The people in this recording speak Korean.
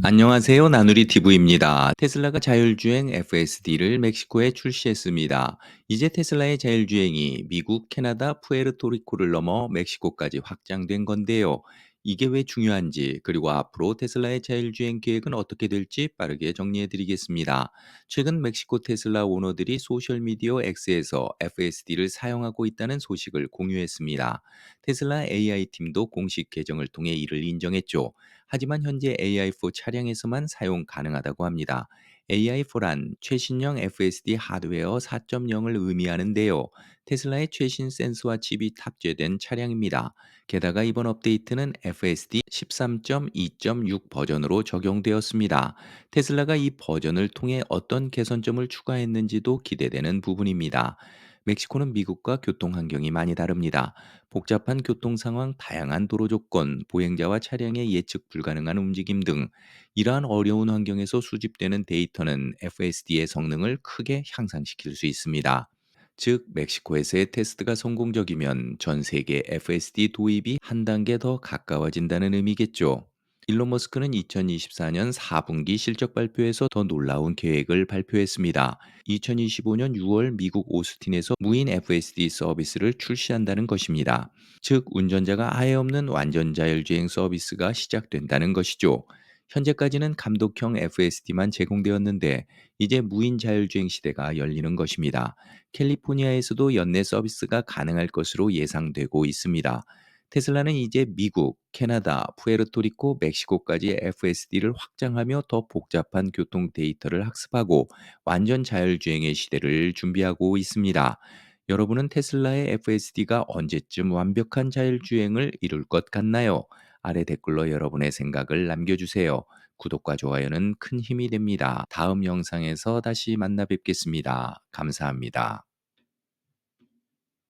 안녕하세요. 나누리 TV입니다. 테슬라가 자율주행 FSD를 멕시코에 출시했습니다. 이제 테슬라의 자율주행이 미국, 캐나다, 푸에르토리코를 넘어 멕시코까지 확장된 건데요. 이게 왜 중요한지, 그리고 앞으로 테슬라의 자율주행 계획은 어떻게 될지 빠르게 정리해 드리겠습니다. 최근 멕시코 테슬라 오너들이 소셜미디어 X에서 FSD를 사용하고 있다는 소식을 공유했습니다. 테슬라 AI 팀도 공식 계정을 통해 이를 인정했죠. 하지만 현재 AI4 차량에서만 사용 가능하다고 합니다. AI4란 최신형 FSD 하드웨어 4.0을 의미하는데요. 테슬라의 최신 센서와 칩이 탑재된 차량입니다. 게다가 이번 업데이트는 FSD 13.2.6 버전으로 적용되었습니다. 테슬라가 이 버전을 통해 어떤 개선점을 추가했는지도 기대되는 부분입니다. 멕시코는 미국과 교통 환경이 많이 다릅니다. 복잡한 교통 상황, 다양한 도로 조건, 보행자와 차량의 예측 불가능한 움직임 등 이러한 어려운 환경에서 수집되는 데이터는 FSD의 성능을 크게 향상시킬 수 있습니다. 즉, 멕시코에서의 테스트가 성공적이면 전 세계 FSD 도입이 한 단계 더 가까워진다는 의미겠죠. 일론 머스크는 2024년 4분기 실적 발표에서 더 놀라운 계획을 발표했습니다. 2025년 6월 미국 오스틴에서 무인 FSD 서비스를 출시한다는 것입니다. 즉, 운전자가 아예 없는 완전 자율주행 서비스가 시작된다는 것이죠. 현재까지는 감독형 FSD만 제공되었는데 이제 무인 자율주행 시대가 열리는 것입니다. 캘리포니아에서도 연내 서비스가 가능할 것으로 예상되고 있습니다. 테슬라는 이제 미국, 캐나다, 푸에르토리코, 멕시코까지 FSD를 확장하며 더 복잡한 교통 데이터를 학습하고 완전 자율주행의 시대를 준비하고 있습니다. 여러분은 테슬라의 FSD가 언제쯤 완벽한 자율주행을 이룰 것 같나요? 아래 댓글로 여러분의 생각을 남겨주세요. 구독과 좋아요는 큰 힘이 됩니다. 다음 영상에서 다시 만나 뵙겠습니다. 감사합니다.